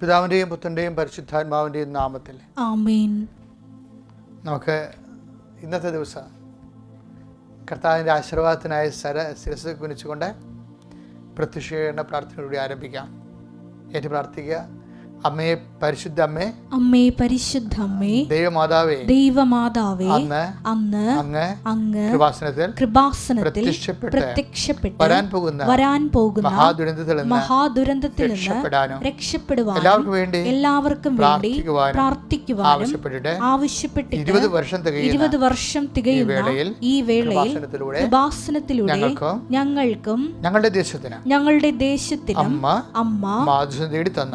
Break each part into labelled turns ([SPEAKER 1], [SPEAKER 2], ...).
[SPEAKER 1] പിതാവിന്റെയും പുത്രന്റെയും പരിശുദ്ധാത്മാവിന്റെയും നാമത്തിൽ.
[SPEAKER 2] ആമേൻ.
[SPEAKER 1] നമുക്ക് ഇന്നത്തെ ദിവസം കർത്താവിന്റെ ആശീർവാദത്തിനായി സര ശിരസ് കുനിച്ചുകൊണ്ട് പ്രത്യക്ഷീകരണ പ്രാർത്ഥനയോടുകൂടി ആരംഭിക്കാം. ഏറ്റു പ്രാർത്ഥിക്കുക. അമ്മയെ പരിശുദ്ധ അമ്മേ.
[SPEAKER 2] അമ്മേ പരിശുദ്ധ അമ്മേ.
[SPEAKER 1] ദൈവമാതാവേ.
[SPEAKER 2] ദൈവമാതാവേ.
[SPEAKER 1] അന്ന്
[SPEAKER 2] അന്ന്
[SPEAKER 1] അങ്ങ്
[SPEAKER 2] അങ്ങ്
[SPEAKER 1] കൃപാസനത്തിൽ
[SPEAKER 2] കൃപാസനത്തിൽ
[SPEAKER 1] പ്രത്യക്ഷപ്പെട്ട് വരാൻ പോകുന്ന
[SPEAKER 2] വരാൻ പോകുന്ന
[SPEAKER 1] മഹാദുരന്തത്തിൽ നിന്ന്
[SPEAKER 2] മഹാദുരന്തത്തിൽ നിന്ന്
[SPEAKER 1] രക്ഷപ്പെടാനും എല്ലാവർക്കും വേണ്ടി
[SPEAKER 2] എല്ലാവർക്കും വേണ്ടി
[SPEAKER 1] പ്രാർത്ഥിക്കുവാനും ആവശ്യപ്പെട്ടിട്ട്
[SPEAKER 2] ആവശ്യപ്പെട്ട്
[SPEAKER 1] ഇരുപത് വർഷം തികയുന്ന
[SPEAKER 2] ഇരുപത് വർഷം തികയുന്ന
[SPEAKER 1] വേളയിൽ
[SPEAKER 2] ഈ വേളയിൽ
[SPEAKER 1] കൃപാസനത്തിലൂടെ ഞങ്ങൾക്കും ഞങ്ങളുടെ ദേശത്തിന്
[SPEAKER 2] ഞങ്ങളുടെ ദേശത്തിനും
[SPEAKER 1] അമ്മ
[SPEAKER 2] അമ്മ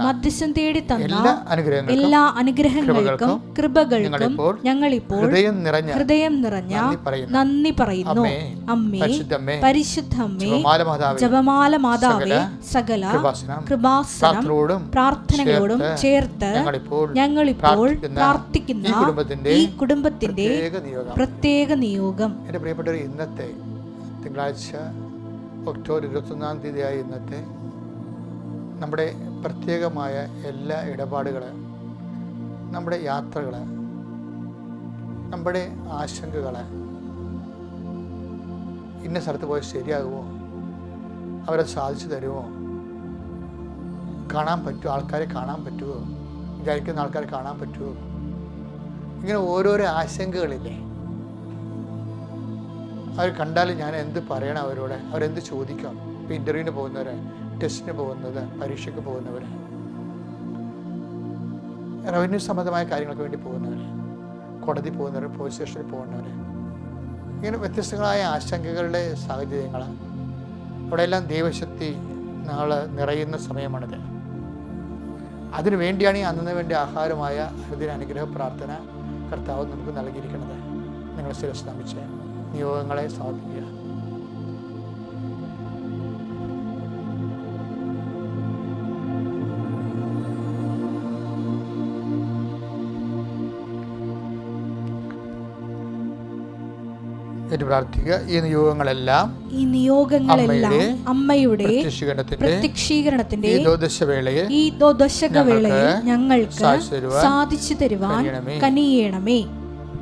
[SPEAKER 2] മധ്യസ്ഥം തേടി തന്ന
[SPEAKER 1] എല്ലാ അനുഗ്രഹങ്ങൾക്കും
[SPEAKER 2] എല്ലാ അനുഗ്രഹങ്ങൾക്കും കൃപകൾക്കും
[SPEAKER 1] ഞങ്ങൾ
[SPEAKER 2] ഇപ്പോൾ
[SPEAKER 1] ഹൃദയം നിറഞ്ഞ
[SPEAKER 2] ഹൃദയം നിറഞ്ഞ
[SPEAKER 1] നന്ദി പറയുന്നു.
[SPEAKER 2] അമ്മേ പരിശുദ്ധ
[SPEAKER 1] അമ്മേ,
[SPEAKER 2] അമ്മേ
[SPEAKER 1] പരിശുദ്ധമ്മേ
[SPEAKER 2] ജപമാല മാതാവേ സകല
[SPEAKER 1] കൃപാസനം
[SPEAKER 2] പ്രാർത്ഥനകളോടും ചേർത്ത്
[SPEAKER 1] ഞങ്ങൾ
[SPEAKER 2] ഇപ്പോൾ
[SPEAKER 1] പ്രാർത്ഥിക്കുന്ന ഈ കുടുംബത്തിന്റെ പ്രത്യേക നിയോഗം.
[SPEAKER 2] പ്രത്യേക നിയോഗം.
[SPEAKER 1] എന്റെ പ്രിയപ്പെട്ടവർ ഇന്നത്തെ തിങ്കളാഴ്ച ഒക്ടോബർ ഇരുപത്തൊന്നാം തീയതിയായ ഇന്നത്തെ നമ്മുടെ പ്രത്യേകമായ എല്ലാ ഇടപാടുകൾ നമ്മുടെ യാത്രകൾ നമ്മുടെ ആശങ്കകൾ ഇന്ന സ്ഥലത്ത് പോയി ശരിയാകുമോ? അവരെ സാധിച്ചു തരുമോ? കാണാൻ പറ്റുമോ? ആൾക്കാരെ കാണാൻ പറ്റുമോ? വിചാരിക്കുന്ന ആൾക്കാരെ കാണാൻ പറ്റുമോ? ഇങ്ങനെ ഓരോരോ ആശങ്കകളില്ലേ? അവർ കണ്ടാൽ ഞാൻ എന്ത് പറയണം അവരോട്? അവരെന്ത് ചോദിക്കാം ഇപ്പം ഇന്റർവ്യൂവിന് പോകുന്നവർ ടെസ്റ്റിന് പോകുന്നത് പരീക്ഷയ്ക്ക് പോകുന്നവർ റവന്യൂ സംബന്ധമായ കാര്യങ്ങൾക്ക് വേണ്ടി പോകുന്നവർ കോടതി പോകുന്നവർ പോലീസ് സ്റ്റേഷനിൽ പോകുന്നവർ ഇങ്ങനെ വ്യത്യസ്തങ്ങളായ ആശങ്കകളുടെ സാഹചര്യങ്ങൾ അവിടെയെല്ലാം ദൈവശക്തി നാൾ നിറയുന്ന സമയമാണിത്. അതിനു വേണ്ടിയാണ് ഈ അന്നു വേണ്ടി ആഹാരമായ ഹൃദയ അനുഗ്രഹ പ്രാർത്ഥന കർത്താവ് നമുക്ക് നൽകിയിരിക്കുന്നത്. നിങ്ങൾ ശിരസ് നമിച്ച് നിയോഗങ്ങളെ സമർപ്പിക്കുക. ഏറ്റു പ്രാർത്ഥിക്കുക. ഈ നിയോഗങ്ങളെല്ലാം
[SPEAKER 2] ഈ നിയോഗങ്ങളെല്ലാം
[SPEAKER 1] അമ്മയുടെ പ്രത്യക്ഷീകരണത്തിന്റെ ഈ
[SPEAKER 2] ദശകവേളയിൽ ഞങ്ങൾക്ക്
[SPEAKER 1] സാധിച്ചു തരുവാൻ
[SPEAKER 2] കനിയേണമേ.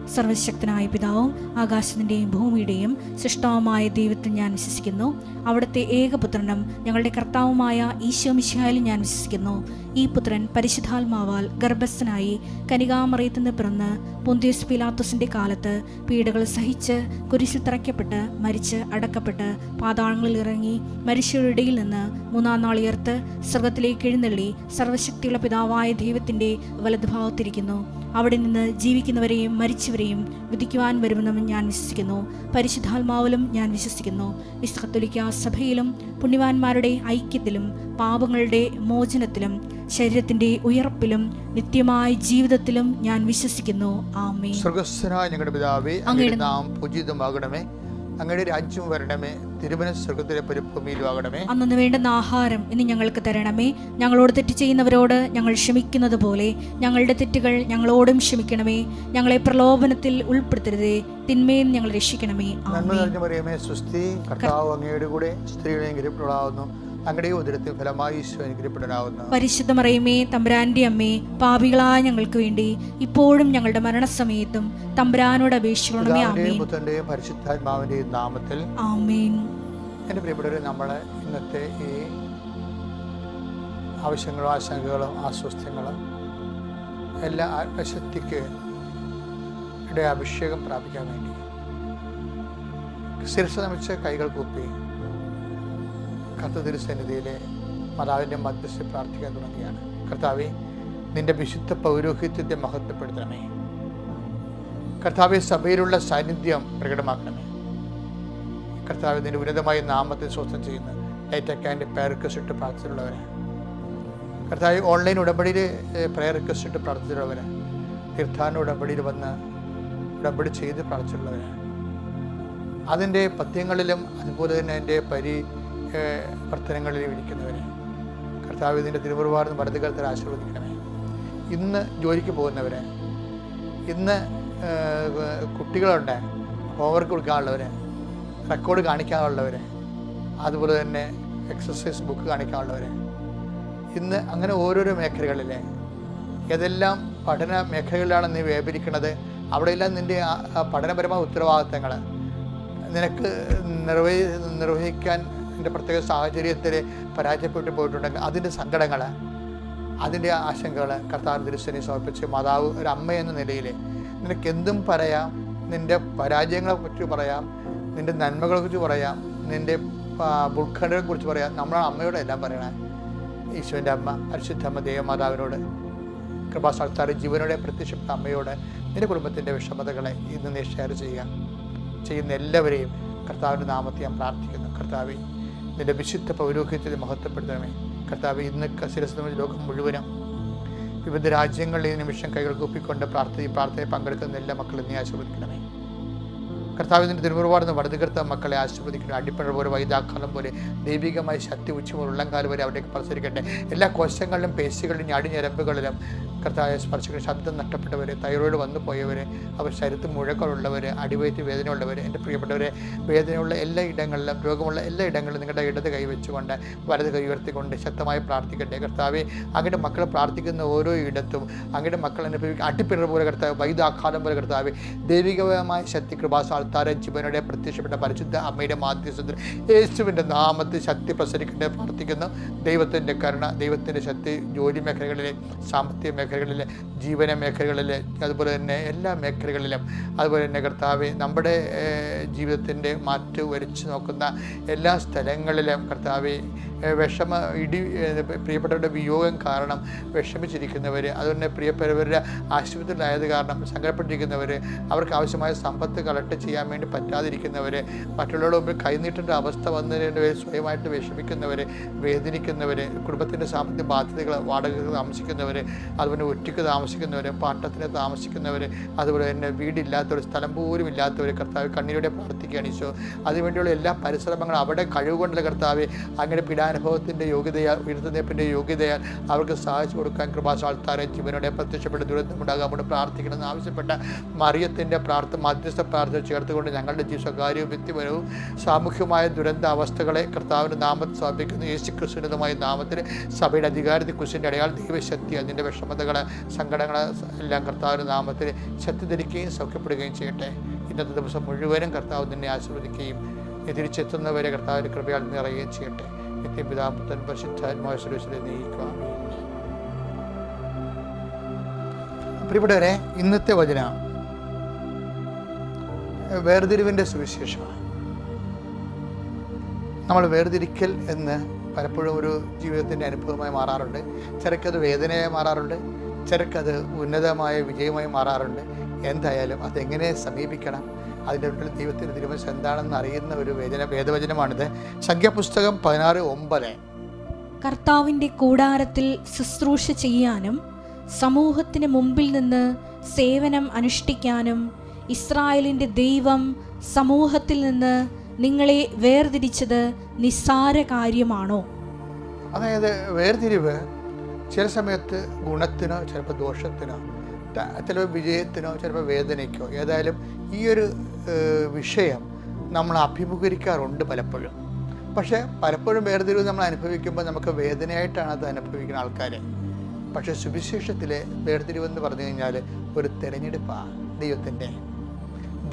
[SPEAKER 2] സർവശക്തനായ പിതാവും ആകാശത്തിന്റെയും ഭൂമിയുടെയും സൃഷ്ടാവുമായ ദൈവത്തിൽ ഞാൻ വിശ്വസിക്കുന്നു. അവിടുത്തെ ഏകപുത്രനും ഞങ്ങളുടെ കർത്താവുമായ ഈശോ മിശിഹായിലും ഞാൻ വിശ്വസിക്കുന്നു. ഈ പുത്രൻ പരിശുദ്ധാത്മാവാൽ ഗർഭസ്ഥനായി കനികാമറിയത്തു നിന്ന് പിറന്ന് പൊന്തിയസ് പിലാത്തോസിന്റെ കാലത്ത് പീഡകൾ സഹിച്ച് കുരിശിൽ തറയ്ക്കപ്പെട്ട് മരിച്ച് അടക്കപ്പെട്ട് പാതാളങ്ങളിൽ ഇറങ്ങി മരിച്ചവരുടെ ഇടയിൽ നിന്ന് മൂന്നാം നാൾ ഉയർത്ത് സ്വർഗത്തിലേക്ക് എഴുന്നള്ളി സർവശക്തിയുള്ള പിതാവായ ദൈവത്തിന്റെ വലതുഭാഗത്തിരിക്കുന്നു. അവിടെ നിന്ന് ജീവിക്കുന്നവരെയും മരിച്ചവരെയും വിധിക്കുവാൻ വരുമെന്നും ഞാൻ വിശ്വസിക്കുന്നു. പരിശുദ്ധാത്മാവിലും ഞാൻ വിശ്വസിക്കുന്നു. വിശ്വത്തൊലിക്ക സഭയിലും പുണ്യവാന്മാരുടെ ഐക്യത്തിലും പാപങ്ങളുടെ മോചനത്തിലും ശരീരത്തിന്റെ ഉയർപ്പിലും നിത്യമായ ജീവിതത്തിലും ഞാൻ വിശ്വസിക്കുന്നു. ആമേ
[SPEAKER 1] സ്വർഗസ്വനായ ഞങ്ങളുടെ പിതാവേ അങ്ങയുടെ നാം പൂജിതമാകണമേ അങ്ങയുടെ രാജ്യം വരണമേ. തിരുവന സ്വർഗത്തിലെ പരിഭൂമിയിലും ആകണമേ
[SPEAKER 2] അന്നു വേണ്ടുന്ന ആഹാരം ഇനി ഞങ്ങൾക്ക് തരണമേ. ഞങ്ങളോട് തെറ്റ് ചെയ്യുന്നവരോട് ഞങ്ങൾ ക്ഷമിക്കുന്നത് പോലെ. ഞങ്ങളുടെ തെറ്റുകൾ ഞങ്ങളോടും ക്ഷമിക്കണമേ. ഞങ്ങളെ പ്രലോഭനത്തിൽ ഉൾപ്പെടുത്തരുതേ. തിന്മയും ഞങ്ങൾ രക്ഷിക്കണമേ.
[SPEAKER 1] നന്മ നിറഞ്ഞ പറയുമേ സുസ്ഥി കർത്താവ് അങ്ങയുടെ കൂടെ സ്ത്രീകളെയും അനുഗ്രഹപ്പെടാവുന്നു അങ്ങയുടെ ഉദരത്തിൽ ഫലമായി ഈശോ അനുഗ്രഹപ്പെടാവുന്നു
[SPEAKER 2] പരിശുദ്ധ മറിയമേ തമ്പുരാന്റെ അമ്മേ പാപികളായ ഞങ്ങൾക്ക് വേണ്ടി ഇപ്പോഴും ഞങ്ങളുടെ മരണസമയത്തും തമ്പുരാനോട് അപേക്ഷിക്കണമേ ആമേൻ.
[SPEAKER 1] പുത്രന്റെയും പരിശുദ്ധാത്മാവിന്റെയും നാമത്തിൽ
[SPEAKER 2] ആമേൻ.
[SPEAKER 1] എന്റെ പ്രിയപ്പെട്ടവരെ നമ്മളെ ഇന്നത്തെ ഈ ആവശ്യങ്ങളും ആശങ്കകളും അസ്വസ്ഥങ്ങളും എല്ലാ ആത്മശക്തിക്ക് അഭിഷേകം പ്രാപിക്കാൻ വേണ്ടി. ശിരസ നമിച്ച് കൈകൾ കൂപ്പി. കർത്ത തിരുസന്നിധിയിലെ മാതാവിന്റെ മധ്യസ്ഥ പ്രാർത്ഥിക്കാൻ തുടങ്ങിയാണ്. കർത്താവെ നിന്റെ വിശുദ്ധ പൗരോഹിത്യത്തെ മഹത്വപ്പെടുത്തണമേ. കർത്താവെ സഭയിലുള്ള സാന്നിധ്യം പ്രകടമാക്കണമേ. കർത്താവ് നിന്റെ ഉന്നതമായ നാമത്തെ സ്വസ്ഥം ചെയ്യുന്ന ഏറ്റക്കാന്റെ പ്രയർ റിക്വസ്റ്റ് പ്രാർത്ഥിച്ചിട്ടുള്ളവരെ. കർത്താവ് ഓൺലൈൻ ഉടമ്പടിയിൽ പ്രയർ റിക്വസ്റ്റ് പ്രാർത്ഥിച്ചിട്ടുള്ളവരെ. തീർത്ഥാടന ഉടമ്പടിയിൽ വന്ന് ഉടമ്പടി ചെയ്ത് പ്രാർത്ഥിച്ചിട്ടുള്ളവരെ. അതിന്റെ പദ്യങ്ങളിലും അതുപോലെ തന്നെ എന്റെ പരി ഏഹ്, വർത്തനങ്ങളിൽ ഇരിക്കുന്നവരെ. കർത്താവ് ഇതിന്റെ തിരുവുറുവാർന്ന് വലതുകാലത്തിൽ ആശീർവദിക്കണമേ. ഇന്ന് ജോലിക്ക് പോകുന്നവരെ ഇന്ന് കുട്ടികളുണ്ട് ഹോംവർക്ക് കൊടുക്കാനുള്ളവരെ റെക്കോർഡ് കാണിക്കാനുള്ളവരെ അതുപോലെ തന്നെ എക്സസൈസ് ബുക്ക് കാണിക്കാനുള്ളവരെ. ഇന്ന് അങ്ങനെ ഓരോരോ മേഖലകളിലെ ഏതെല്ലാം പഠന മേഖലകളിലാണ് നീ വ്യാപരിക്കുന്നത് അവിടെയെല്ലാം നിന്റെ പഠനപരമായ ഉത്തരവാദിത്തങ്ങൾ നിനക്ക് നിർവഹി നിർവഹിക്കാൻ എന്റെ പ്രത്യേക സാഹചര്യത്തിൽ പരാജയപ്പെട്ടു പോയിട്ടുണ്ടെങ്കിൽ അതിന്റെ സങ്കടങ്ങൾ അതിന്റെ ആശങ്കകൾ കർത്താവ് ദൃശ്യനെ സമർപ്പിച്ച് മാതാവ് ഒരു അമ്മ എന്ന നിലയിൽ നിനക്ക് എന്തും പറയാം നിന്റെ പരാജയങ്ങളെ കുറിച്ച് പറയാം നിന്റെ നന്മകളെ കുറിച്ച് പറയാം നിന്റെ ഉത്കണ്ഠകളെ കുറിച്ച് പറയാം. നമ്മളാണ് അമ്മയോട് എല്ലാം പറയണേ. ഈശോന്റെ അമ്മ പരിശുദ്ധ അമ്മ ദേവമാതാവിനോട് കൃപാസ്ഥാന ജീവനോടെ പ്രത്യക്ഷപ്പെട്ട അമ്മയോട് നിന്റെ കുടുംബത്തിന്റെ വിഷമതകളെ ഇന്ന് നീ ഷെയർ ചെയ്യുക. ചെയ്യുന്ന എല്ലാവരെയും കർത്താവിന്റെ നാമത്തെ ഞാൻ പ്രാർത്ഥിക്കുന്നു. കർത്താവെ നിന്റെ വിശുദ്ധ പൗരോഹിത്യത്തെ മഹത്വപ്പെടുത്തണമേ. കർത്താവ് ഇന്ന് കസിരസ് ലോകം മുഴുവനും വിവിധ രാജ്യങ്ങളിൽ ഈ നിമിഷം കൈകൾ കൂപ്പിക്കൊണ്ട് പ്രാർത്ഥന പ്രാർത്ഥനയിൽ പങ്കെടുക്കുന്ന എല്ലാ മക്കളും നീ ആശീർവദിക്കണമേ. കർത്താവിന്റെ തിരുമുറപാടുന്ന വടതുകർത്ത മക്കളെ ആശീർവദിക്കണം അടിപ്പഴ പോലെ വൈതാക്കാലം പോലെ ദൈവികമായ ശക്തി ഉച്ചമുള്ള ഉള്ളംകാലം വരെ അവിടേക്ക് പ്രസരിക്കട്ടെ. എല്ലാ കോശങ്ങളിലും പേശികളിലും ഞടിഞ്ഞരമ്പുകളിലും കർത്താവ് സ്പർശിക്കുന്ന ശബ്ദം നഷ്ടപ്പെട്ടവർ തൈറോയിഡ് വന്നു പോയവർ അവർ ശരീരത്തിൽ മുഴക്കമുള്ളവർ അടിവയറ്റ് വേദനയുള്ളവർ എന്റെ പ്രിയപ്പെട്ടവരെ വേദനയുള്ള എല്ലാ ഇടങ്ങളിലും രോഗമുള്ള എല്ലാ ഇടങ്ങളിലും നിങ്ങളുടെ ഇടത് കൈവച്ചുകൊണ്ട് വലത് കൈ ഉയർത്തിക്കൊണ്ട് ശക്തമായി പ്രാർത്ഥിക്കട്ടെ. കർത്താവെ അങ്ങയുടെ മക്കൾ പ്രാർത്ഥിക്കുന്ന ഓരോ ഇടത്തും അങ്ങയുടെ മക്കൾ അനുഭവിക്കുക അട്ടിപ്പിണർ പോലെ കർത്താവ് വൈദാഘാതം പോലെ കർത്താവ് ദൈവികമായ ശക്തി കൃപാസാൽത്താര ജീവനോടെ പ്രത്യക്ഷപ്പെട്ട പരിശുദ്ധ അമ്മയുടെ മാധ്യസ്ഥത്തിൽ യേശുവിന്റെ നാമത്തിൽ ശക്തി പ്രസരിക്കട്ടെ പ്രാർത്ഥിക്കുന്നു. ദൈവത്തിന്റെ കരുണ ദൈവത്തിന്റെ ശക്തി ജോലി മേഖലകളിലെ സാമ്പത്തിക മേഖലകളിലെ ജീവന മേഖലകളിൽ അതുപോലെ തന്നെ എല്ലാ മേഖലകളിലും അതുപോലെ തന്നെ കർത്താവ് നമ്മുടെ ജീവിതത്തിന്റെ മാറ്റ് വരച്ച് നോക്കുന്ന എല്ലാ സ്ഥലങ്ങളിലും കർത്താവ് വിഷമ ഇടി പ്രിയപ്പെട്ടവരുടെ വിയോഗം കാരണം വിഷമിച്ചിരിക്കുന്നവർ അതുപോലെ പ്രിയപ്പെട്ടവരുടെ ആശുപത്രിയിലായത് കാരണം സങ്കടപ്പെട്ടിരിക്കുന്നവർ അവർക്ക് ആവശ്യമായ സമ്പത്ത് കളക്ട് ചെയ്യാൻ വേണ്ടി പറ്റാതിരിക്കുന്നവർ മറ്റുള്ളവരുടെ മുമ്പിൽ കൈനീട്ടേണ്ട അവസ്ഥ വന്നതിന് പേരിൽ സ്വയമായിട്ട് വിഷമിക്കുന്നവർ വേദനിക്കുന്നവർ കുടുംബത്തിന്റെ സാമ്പത്തിക ബാധ്യതകൾ വാടകകൾ താമസിക്കുന്നവർ അതുപോലെ ഒറ്റയ്ക്ക് താമസിക്കുന്നവർ പാട്ടത്തിന് താമസിക്കുന്നവർ അതുപോലെ തന്നെ വീടില്ലാത്തവർ സ്ഥലം പോലും ഇല്ലാത്തവർ കർത്താവ് കണ്ണീരോടെ പ്രാർത്ഥിക്കുകയാണ് ഈശോ. അതിനുവേണ്ടിയുള്ള എല്ലാ പരിശ്രമങ്ങളും അവിടെ കഴിവുകൊണ്ടുള്ള കർത്താവ് അങ്ങനെ പീഡാനുഭവത്തിന്റെ യോഗ്യതയാൽ ഉയർത്തുന്നേപ്പിന്റെ യോഗ്യതയാൽ അവർക്ക് സഹായിച്ചു കൊടുക്കാൻ കൃപാസാൽത്താരെ ജീവനോടെ പ്രത്യക്ഷപ്പെട്ട ദുരന്തമുണ്ടാകാൻ കൊണ്ട് പ്രാർത്ഥിക്കണമെന്ന് ആവശ്യപ്പെട്ട മറിയത്തിന്റെ പ്രാർത്ഥന മധ്യസ്ഥ പ്രാർത്ഥന ചേർത്തുകൊണ്ട് ഞങ്ങളുടെ ജീവ സ്വകാര്യവും വ്യക്തിപരവും സാമൂഹ്യമായ ദുരന്ത അവസ്ഥകളെ കർത്താവിന്റെ നാമത്തിൽ സമർപ്പിക്കുന്നു. യേശു ക്രിസ്തുവിനതുമായ നാമത്തിൽ സഭയുടെ അധികാരത്തിൽ കുശിന്റെ അടയാൾ ദൈവശക്തി അതിന്റെ വിഷമതകൾ സങ്കടങ്ങൾ എല്ലാം കർത്താവിന്റെ നാമത്തിൽ ശക്തി ധരിക്കുകയും സൗഖ്യപ്പെടുകയും ചെയ്യട്ടെ. ഇന്നത്തെ ദിവസം മുഴുവനും കർത്താവ് തന്നെ ആശീർവദിക്കുകയും തിരിച്ചെത്തുന്നവരെ കർത്താവിന്റെ കൃപയാൽ നിറയുകയും ചെയ്യട്ടെ. നിത്യപിതാപുത്തൻ പരിശുദ്ധാത്മായ സുരേഷിനെ നീക്കുക പ്രിയപ്പെട്ടവരെ ഇന്നത്തെ വചന വേർതിരിവിന്റെ സുവിശേഷമാണ്. നമ്മൾ വേർതിരിക്കൽ എന്ന് പലപ്പോഴും ഒരു ജീവിതത്തിന്റെ അനുഭവമായി മാറാറുണ്ട്. ചിലക്കത് വേദനയായി മാറാറുണ്ട്. ചിലക്കത് ഉന്നതമായ വിജയമായി മാറാറുണ്ട്. എന്തായാലും അതെങ്ങനെ സമീപിക്കണം? അതിന്റെ ഉള്ളിൽ ദൈവത്തിന്റെ തിരുമനസ് എന്താണെന്ന് അറിയുന്ന ഒരു വേദന വേദവചനമാണിത്. സംഖ്യാപുസ്തകം പതിനാറ് ഒമ്പത്.
[SPEAKER 2] കർത്താവിന്റെ കൂടാരത്തിൽ ശുശ്രൂഷ ചെയ്യാനും സമൂഹത്തിന് മുമ്പിൽ നിന്ന് സേവനം അനുഷ്ഠിക്കാനും ഇസ്രായേലിന്റെ ദൈവം സമൂഹത്തിൽ നിന്ന് നിങ്ങളെ വേർതിരിച്ചത് നിസ്സാര കാര്യമാണോ?
[SPEAKER 1] അതായത് വേർതിരിവ് ചില സമയത്ത് ഗുണത്തിനോ ചിലപ്പോൾ ദോഷത്തിനോ ചിലപ്പോൾ വിജയത്തിനോ ചിലപ്പോൾ വേദനയ്ക്കോ ഏതായാലും ഈ ഒരു വിഷയം നമ്മൾ അഭിമുഖീകരിക്കാറുണ്ട് പലപ്പോഴും. പക്ഷേ പലപ്പോഴും വേർതിരിവ് നമ്മൾ അനുഭവിക്കുമ്പോൾ നമുക്ക് വേദനയായിട്ടാണ് അത് അനുഭവിക്കുന്ന ആൾക്കാർ പക്ഷേ സുവിശേഷത്തിലെ വേർതിരിവെന്ന് പറഞ്ഞു കഴിഞ്ഞാൽ ഒരു തിരഞ്ഞെടുപ്പാണ് ദൈവത്തിന്റെ.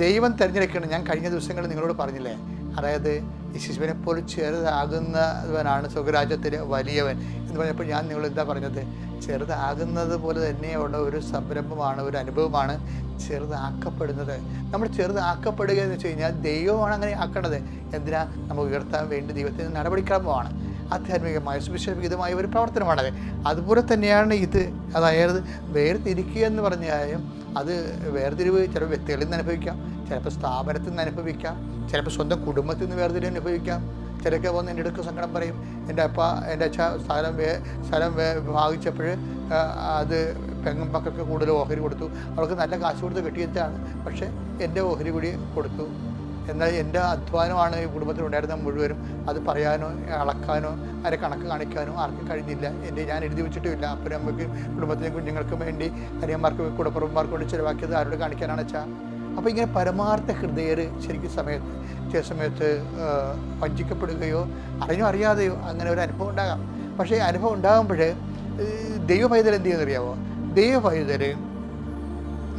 [SPEAKER 1] ദൈവം തിരഞ്ഞെടുക്കണം ഞാൻ കഴിഞ്ഞ ദിവസങ്ങളിൽ നിങ്ങളോട് പറഞ്ഞില്ലേ അതായത് ശിശുവിനെ പോലെ ചെറുതാകുന്നവനാണ് സ്വഗരാജ്യത്തിലെ വലിയവൻ എന്ന് പറഞ്ഞപ്പോൾ ഞാൻ നിങ്ങൾ എന്താ പറഞ്ഞത്? ചെറുതാകുന്നത് പോലെ തന്നെയുള്ള ഒരു സംരംഭമാണ് ഒരു അനുഭവമാണ് ചെറുതാക്കപ്പെടുന്നത്. നമ്മൾ ചെറുതാക്കപ്പെടുക എന്ന് വെച്ച് കഴിഞ്ഞാൽ ദൈവമാണ് അങ്ങനെ ആക്കേണ്ടത്. എന്തിനാ? നമുക്ക് ഉയർത്താൻ വേണ്ടി ദൈവത്തിന് നടപടിക്രമമാണ് ആധ്യാത്മികമായ സുവിശേഷവിഹിതമായ ഒരു പ്രവർത്തനമാണത്. അതുപോലെ തന്നെയാണ് ഇത്. അതായത് വേർതിരിക്കുക എന്ന് പറഞ്ഞാലും അത് വേർതിരിവ് ചിലപ്പോൾ വ്യക്തികളിൽ നിന്ന് അനുഭവിക്കാം ചിലപ്പോൾ സ്ഥാപനത്തിൽ നിന്ന് അനുഭവിക്കാം ചിലപ്പോൾ സ്വന്തം കുടുംബത്തിൽ നിന്ന് വേർതിരിവ് അനുഭവിക്കാം. ചിലക്കെ വന്ന് എന്റെ അടുക്ക സങ്കടം പറയും എന്റെ അപ്പ എന്റെ അച്ഛ സ്ഥലം വേ സ്ഥലം വേ വാങ്ങിച്ചപ്പോൾ അത് പെങ്ങും മക്കൾക്ക് കൂടുതൽ ഓഹരി കൊടുത്തു. അവർക്ക് നല്ല കാശ് കൊടുത്ത് കെട്ടിയതാണ് പക്ഷേ എന്റെ ഓഹരി കൂടി കൊടുത്തു. എന്നാൽ എന്റെ അധ്വാനമാണ് ഈ കുടുംബത്തിൽ ഉണ്ടായിരുന്ന മുഴുവനും അത് പറയാനോ അളക്കാനോ അതിന്റെ കണക്ക് കാണിക്കാനോ ആർക്കും കഴിഞ്ഞില്ല. എന്റെ ഞാൻ എഴുതി വെച്ചിട്ടുമില്ല. അപ്പനും നമുക്ക് കുടുംബത്തിനും കുഞ്ഞുങ്ങൾക്കും വേണ്ടി അനിയന്മാർക്ക് കുടപ്പുറന്മാർക്ക് വേണ്ടി ചിലവാക്കിയത് ആരോട് കാണിക്കാനാണ് വെച്ചാൽ അപ്പോൾ ഇങ്ങനെ പരമാർത്ഥ ഹൃദയർ ശരിക്കും സമയത്ത് ചില സമയത്ത് വഞ്ചിക്കപ്പെടുകയോ അറിഞ്ഞോ അറിയാതെയോ അങ്ങനെ ഒരു അനുഭവം ഉണ്ടാകാം. പക്ഷേ അനുഭവം ഉണ്ടാകുമ്പോൾ ദൈവ പൈതൽ എന്ത് ചെയ്യുന്നറിയാവോ? ദൈവ പൈതൽ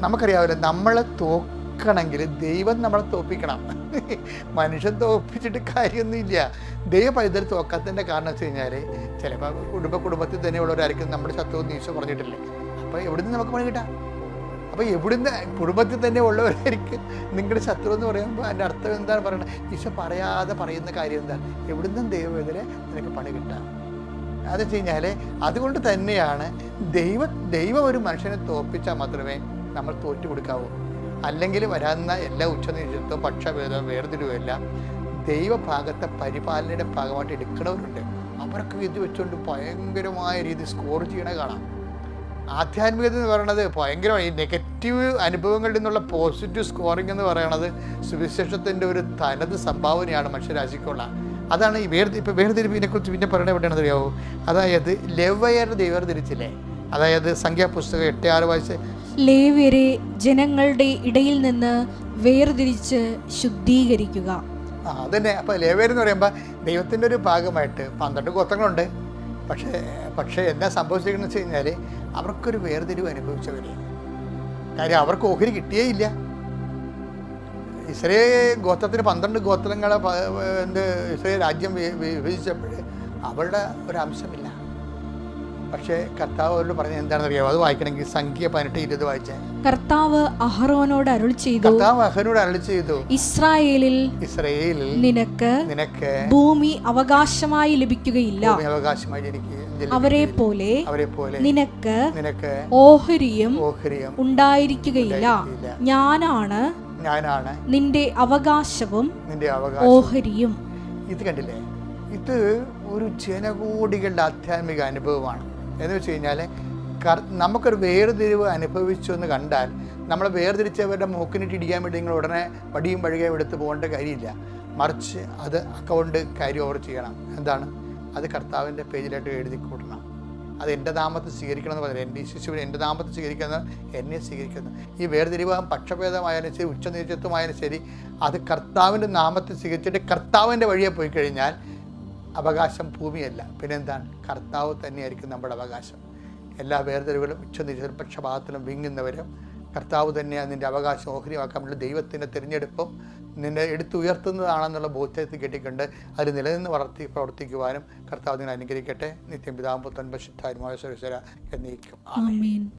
[SPEAKER 1] നമുക്കറിയാമല്ലോ നമ്മളെ തോക്കണമെങ്കിൽ ദൈവം നമ്മളെ തോൽപ്പിക്കണം. മനുഷ്യൻ തോൽപ്പിച്ചിട്ട് കാര്യമൊന്നുമില്ല. ദൈവ പൈതൽ തോക്കാത്തതിന്റെ കാരണം വെച്ച് കഴിഞ്ഞാൽ ചിലപ്പോൾ കുടുംബ കുടുംബത്തിൽ തന്നെ ഉള്ളവരായിരിക്കും നമ്മുടെ ശത്രു നീശോ പറഞ്ഞിട്ടില്ലേ അപ്പോൾ എവിടുന്ന് നമുക്ക് പണി കിട്ടാം? അപ്പോൾ എവിടുന്ന് കുടുംബത്തിൽ തന്നെ ഉള്ളവരായിരിക്കും നിങ്ങളുടെ ശത്രു എന്ന് പറയുമ്പോൾ അതിന്റെ അർത്ഥം എന്താണ് പറയുന്നത് ഈശോ പറയാതെ പറയുന്ന കാര്യം എന്താണ് എവിടുന്നും എതിരെ നിനക്ക് പണി കിട്ടാം. അത് വെച്ച് കഴിഞ്ഞാൽ അതുകൊണ്ട് തന്നെയാണ് ദൈവ ദൈവം ഒരു മനുഷ്യനെ തോൽപ്പിച്ചാൽ മാത്രമേ നമ്മൾ തോറ്റു കൊടുക്കാവൂ. അല്ലെങ്കിൽ വരാവുന്ന എല്ലാ ഉച്ചനീചത്വം പക്ഷഭേദം വേർതിരിവുമെല്ലാം ദൈവഭാഗത്തെ പരിപാലനയുടെ ഭാഗമായിട്ട് എടുക്കണവരുണ്ട്. അവരൊക്കെ ഇത് വെച്ചുകൊണ്ട് ഭയങ്കരമായ രീതി സ്കോർ ചെയ്യണ കാണാം. ആധ്യാത്മികത എന്ന് പറയുന്നത് ഭയങ്കരമായി നെഗറ്റീവ് അനുഭവങ്ങളിൽ നിന്നുള്ള പോസിറ്റീവ് സ്കോറിംഗ് എന്ന് പറയുന്നത് സുവിശേഷത്തിന്റെ ഒരു തനത് സംഭാവനയാണ് മനുഷ്യരാശിക്കുള്ള. അതാണ് ഈ വേർതി ഇപ്പോൾ വേർതിരിപ്പിനെക്കുറിച്ച് പിന്നെ പറയണത് എവിടെയാണെന്ന് അറിയാവോ അതായത് ലെവയർ വേർതിരിച്ചില്ലേ അതായത് സംഖ്യാപുസ്തകം എട്ട് ആറ് വായിച്ച്
[SPEAKER 2] ലേവ്യരെ ജനങ്ങളുടെ ഇടയിൽ നിന്ന് വേർതിരിച്ച് ശുദ്ധീകരിക്കുക.
[SPEAKER 1] ആ അതന്നെ. അപ്പോൾ എന്ന് പറയുമ്പോൾ ദൈവത്തിന്റെ ഒരു ഭാഗമായിട്ട് പന്ത്രണ്ട് ഗോത്രങ്ങളുണ്ട്. പക്ഷേ പക്ഷേ എന്താ സംഭവിച്ചിരിക്കുന്നത് വെച്ച് കഴിഞ്ഞാൽ അവർക്കൊരു വേർതിരിവ് അനുഭവിച്ചവര്. കാര്യം അവർക്ക് ഓഹരി കിട്ടിയേ ഇല്ല. ഇസ്രേ ഗോത്രത്തിന് പന്ത്രണ്ട് ഗോത്രങ്ങളെ എന്ത് ഇസ്രേ രാജ്യം വിഭജിച്ചപ്പോൾ അവരുടെ ഒരു അംശമില്ല. പക്ഷേ കർത്താവ് അവരോട് പറഞ്ഞത് എന്താണെന്ന് അറിയാമോ അത് വായിക്കണമെങ്കിൽ സംഖ്യ പതിനെട്ട് ഇരുപത് വായിച്ചേ.
[SPEAKER 2] കർത്താവ് അഹറോനോട് അരുൾ ചെയ്തു.
[SPEAKER 1] കർത്താവ് അഹനോട് അരുൾ ചെയ്തു.
[SPEAKER 2] ഇസ്രായേലിൽ
[SPEAKER 1] ഇസ്രായേലിൽ
[SPEAKER 2] നിനക്ക്
[SPEAKER 1] നിനക്ക്
[SPEAKER 2] ഭൂമി അവകാശമായി ലഭിക്കുകയില്ല.
[SPEAKER 1] അവകാശമായി എനിക്ക്
[SPEAKER 2] അവരെ പോലെ
[SPEAKER 1] അവരെ പോലെ
[SPEAKER 2] നിനക്ക്
[SPEAKER 1] നിനക്ക്
[SPEAKER 2] ഓഹരിയും
[SPEAKER 1] ഓഹരിയും
[SPEAKER 2] ഉണ്ടായിരിക്കുകയില്ല. ഞാനാണ്
[SPEAKER 1] ഞാനാണ്
[SPEAKER 2] നിന്റെ അവകാശവും
[SPEAKER 1] നിന്റെ
[SPEAKER 2] ഓഹരിയും.
[SPEAKER 1] ഇത് കണ്ടില്ലേ? ഇത് ഒരു ജനകോടികളുടെ ആധ്യാത്മിക അനുഭവമാണ്. എന്ന് വെച്ച് കഴിഞ്ഞാൽ കർ നമുക്കൊരു വേർതിരിവ് അനുഭവിച്ചു എന്ന് കണ്ടാൽ നമ്മൾ വേർതിരിച്ചവരുടെ മൂക്കിനിട്ട് ഇടിക്കാൻ വേണ്ടി നിങ്ങൾ ഉടനെ വടിയും പഴുകയും എടുത്ത് പോകേണ്ട കാര്യമില്ല. മറിച്ച് അത് അക്കൗണ്ട് കാരി ഓവർ ചെയ്യണം. എന്താണ്? അത് കർത്താവിന്റെ പേജിലായിട്ട് എഴുതി കൂട്ടണം. അത് എന്റെ നാമത്തെ സ്വീകരിക്കണം എന്ന് പറയുന്നത് എന്റെ ശിശുവിനെ എന്റെ നാമത്തെ സ്വീകരിക്കുന്ന എന്നെ സ്വീകരിക്കുന്നു. ഈ വേർതിരിവാഹം പക്ഷഭേദമായാലും ശരി ഉച്ചനീചത്വമായാലും ശരി അത് കർത്താവിന്റെ നാമത്തെ സ്വീകരിച്ചിട്ട് കർത്താവിന്റെ വഴിയെ പോയി കഴിഞ്ഞാൽ അവകാശം ഭൂമിയല്ല. പിന്നെന്താണ്? കർത്താവ് തന്നെയായിരിക്കും നമ്മുടെ അവകാശം. എല്ലാ വേർതിരിവുകളും ഉച്ചനീച ഭാഗത്തിലും വിങ്ങുന്നവരും കർത്താവ് തന്നെയാണ് നിന്റെ അവകാശം ഓഹരിയാക്കാൻ വേണ്ടി ദൈവത്തിന്റെ തിരഞ്ഞെടുപ്പും നിന്നെ എടുത്തുയർത്തുന്നതാണെന്നുള്ള ബോധ്യത്തിൽ കെട്ടിക്കൊണ്ട് അത് നിലനിന്ന് വളർത്തി പ്രവർത്തിക്കുവാനും കർത്താവ് നിന്നെ അനുഗ്രഹിക്കട്ടെ. നിത്യം പിതാമ്പുത്തൻ പശുദ്ധാരുമായ സുരക്ഷ എന്നീക്കും.